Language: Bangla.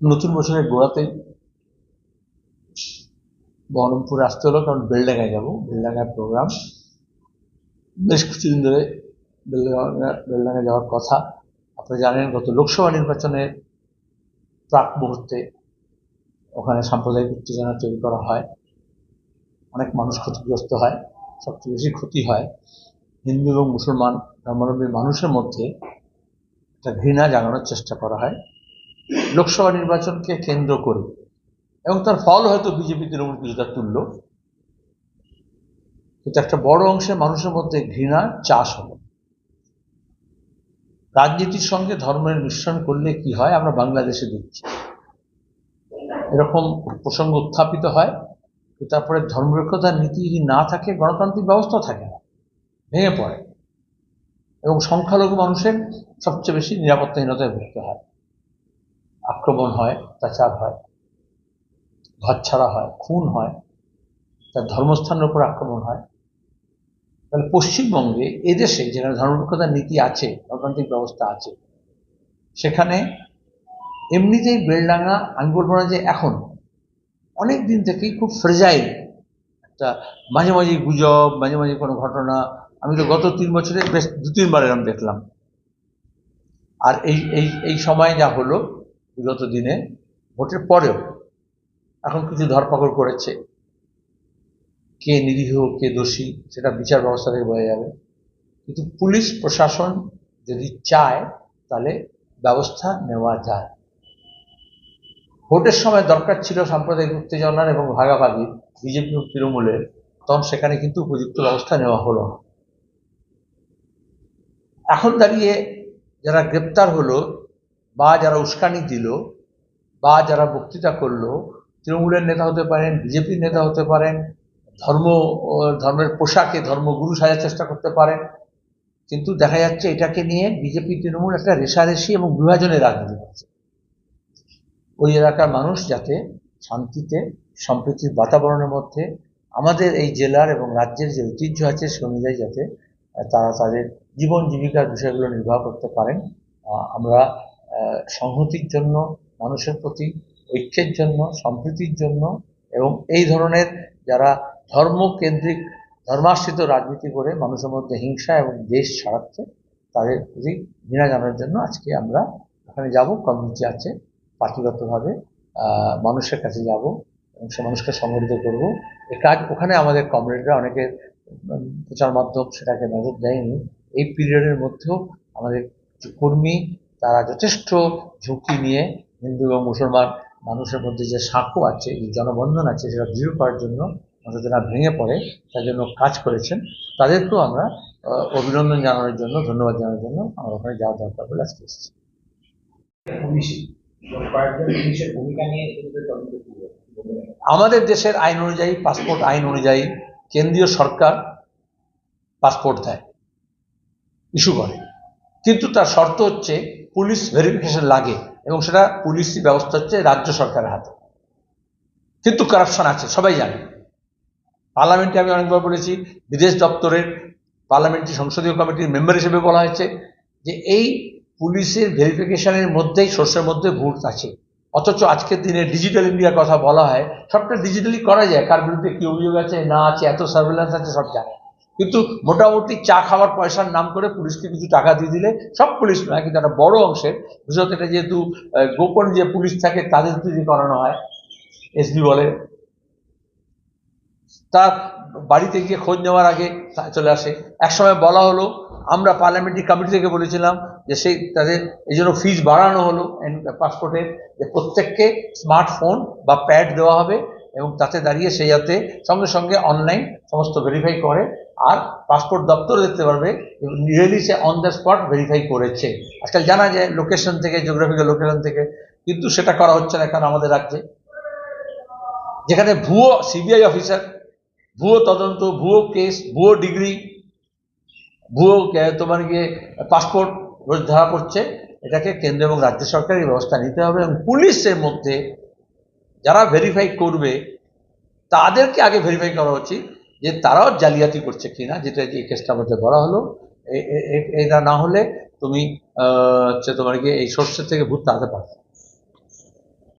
নতুন বছরের গোড়াতেই বহরমপুর আসতে হলো, কারণ বেলডাঙ্গায় যাব। বেলডাঙ্গায় প্রোগ্রাম বেশ কিছুদিন ধরে বেলডাঙ্গা বেলডাঙ্গা যাওয়ার কথা। আপনি জানেন, গত লোকসভা নির্বাচনের প্রাক মুহূর্তে ওখানে সাম্প্রদায়িক উত্তেজনা তৈরি করা হয়। অনেক মানুষ ক্ষতিগ্রস্ত হয়, সবচেয়ে বেশি ক্ষতি হয়। হিন্দু এবং মুসলমান ধর্মাবলম্বী মানুষের মধ্যে একটা ঘৃণা জাগানোর চেষ্টা করা হয়। লোকসভা নির্বাচনকে কেন্দ্র করে। এবং তার ফল হয়তো বিজেপি তৃণমূল কিছুটা তুলল কিন্তু একটা বড় অংশের মানুষের মধ্যে ঘৃণা চাষ হলো। রাজনীতির সঙ্গে ধর্মের মিশ্রণ করলে কি হয় আমরা বাংলাদেশে দেখছি। এরকম প্রসঙ্গ উত্থাপিত হয় তারপরে ধর্মনিরপেক্ষতার নীতি না থাকে, গণতান্ত্রিক ব্যবস্থা থাকে না। ভেঙে পড়ে। এবং সংখ্যালঘু মানুষের সবচেয়ে বেশি নিরাপত্তাহীনতায় ভুগতে হয়। আক্রমণ হয় অত্যাচার হয় ঘর ছাড়া হয়, খুন হয়, তার ধর্মস্থানের উপর আক্রমণ হয়। তাহলে পশ্চিমবঙ্গে এদেশে যেখানে ধর্মনিরপেক্ষতার নীতি আছে গণতান্ত্রিক ব্যবস্থা আছে, সেখানে এমনিতেই বেলডাঙ্গা আমি বলব না যে এখন, অনেক দিন থেকেই খুব ফ্রেজাইল একটা মাঝে মাঝে গুজব, মাঝে মাঝে কোনো ঘটনা আমি তো গত তিন বছরে বেশ দু তিনবার এরম দেখলাম। আর এই এই এই সময় যা হলো বিগত দিনে, ভোটের পরেও এখন কিছু ধরপাকড় করেছে। কে নিরীহ, কে দোষী, সেটা বিচার ব্যবস্থা থেকে বোঝা যাবে। কিন্তু পুলিশ, প্রশাসন যদি চায়, তাহলে ব্যবস্থা নেওয়া যায়। ভোটের সময় দরকার ছিল সাম্প্রদায়িক উত্তেজনার এবং ভাগাভাগি। বিজেপি এবং তৃণমূলের, তখন সেখানে কিন্তু উপযুক্ত ব্যবস্থা নেওয়া হলো না। এখন দাঁড়িয়ে যারা গ্রেপ্তার হলো, বা যারা উস্কানি দিল, বা যারা বক্তৃতা করল, তৃণমূলের নেতা হতে পারেন, বিজেপির নেতা হতে পারেন, ধর্ম ধর্মের পোশাকে ধর্মগুরু সাজার চেষ্টা করতে পারেন, কিন্তু দেখা যাচ্ছে এটাকে নিয়ে বিজেপি, তৃণমূল একটা রেশারেশি এবং বিভাজনের রাজনীতি করছে। ওই এলাকার মানুষ যাতে শান্তিতে, সম্প্রীতির বাতাবরণের মধ্যে আমাদের এই জেলার এবং রাজ্যের যে ঐতিহ্য আছে, সে অনুযায়ী যাতে তারা তাদের জীবন জীবিকার বিষয়গুলো নির্বাহ করতে পারেন। আমরা সংহতির জন্য, মানুষের প্রতি ঐক্যের জন্য, সম্প্রীতির জন্য এবং এই ধরনের যারা ধর্মকেন্দ্রিক, ধর্মাশ্রিত রাজনীতি করে মানুষের মধ্যে হিংসা এবং দেশ ছাড়াচ্ছে, তাদের প্রতি ঘৃণা জানানোর জন্য আজকে আমরা ওখানে যাব। কমিউনিটি আছে, পার্টিগতভাবে মানুষের কাছে যাব এবং সে মানুষকে সংগঠিত করব। এ কাজ ওখানে আমাদের কমরেডরা অনেকের প্রচার মাধ্যম সেটাকে নজর দেয়নি। এই পিরিয়ডের মধ্যেও আমাদের কর্মী, তারা যথেষ্ট ঝুঁকি নিয়ে হিন্দু এবং মুসলমান মানুষের মধ্যে যে সাঁকো আছে, যে জনবন্ধন আছে, সেটা দৃঢ় করার জন্য যারা ভেঙে পড়ে, তার জন্য কাজ করেছেন। তাদেরকেও আমরা অভিনন্দন জানানোর জন্য, ধন্যবাদ জানানোর জন্য আমরা ওখানে যাওয়া দরকার বলে আজকে এসেছি। আমাদের দেশের আইন অনুযায়ী পাসপোর্ট আইন অনুযায়ী কেন্দ্রীয় সরকার পাসপোর্ট দেয় ইস্যু করে। কিন্তু তার শর্ত হচ্ছে পুলিশ ভেরিফিকেশন লাগে এবং সেটা পুলিশি ব্যবস্থা হচ্ছে রাজ্য সরকারের হাতে। কিন্তু কারাপশন আছে, সবাই জানে। পার্লামেন্টে আমি অনেকবার বলেছি, বিদেশ দপ্তরের পার্লামেন্টারি সংসদীয় কমিটির মেম্বার হিসেবে বলা হয়েছে যে এই পুলিশের ভেরিফিকেশনের মধ্যেই সোর্সের মধ্যে ভুল আছে। অথচ আজকের দিনে ডিজিটাল ইন্ডিয়ার কথা বলা হয়, সবটা ডিজিটালি করা যায়, কার বিরুদ্ধে কি অভিযোগ আছে, না আছে, এত সার্ভেলেন্স আছে, সব জানে। কিন্তু মোটামুটি চা খাওয়ার পয়সার নাম করে পুলিশকে কিছু টাকা দিয়ে দিলে সব পুলিশ নয়, কিন্তু একটা বড় অংশের, বিশেষত এটা যেহেতু গোপন যে পুলিশ থাকে, তাদের দিয়ে করানো হয় এসবি বলে, তার বাড়িতে গিয়ে খোঁজ নেওয়ার আগে চলে আসে। একসময় বলা হলো আমরা পার্লামেন্টারি কমিটি থেকে বলেছিলাম যে সেই তাদের এই জন্য ফিজ বাড়ানো হলো পাসপোর্টের যে প্রত্যেককে স্মার্টফোন বা প্যাড দেওয়া হবে এবং তাতে দাঁড়িয়ে সে যাতে সঙ্গে সঙ্গে অনলাইন সমস্ত ভেরিফাই করে আর পাসপোর্ট দপ্তর দেখতে পারবে রিয়েলি সে অন দ্য স্পট ভেরিফাই করেছে। আজকাল জানা যায় লোকেশন থেকে জিওগ্রাফিক্যাল লোকেশন থেকে, কিন্তু সেটা করা হচ্ছে না এখন আমাদের রাজ্যে। যেখানে ভুয়ো সিবিআই অফিসার ভুয়ো তদন্ত, ভুয়ো কেস ভুয়ো ডিগ্রি ভুয়ো তোমার গিয়ে পাসপোর্ট রোজ ধরা পড়ছে এটাকে কেন্দ্র এবং রাজ্য সরকারের ব্যবস্থা নিতে হবে এবং পুলিশের মধ্যে যারা ভেরিফাই করবে, তাদেরকে আগে ভেরিফাই করা উচিত যে তারাও জালিয়াতি করছে কিনা, যেটা এই কেসটার মধ্যে বলা হলো এটা না হলে তুমি হচ্ছে তোমার কি এই সোর্সের থেকে ভূত তাড়াতে পারবে।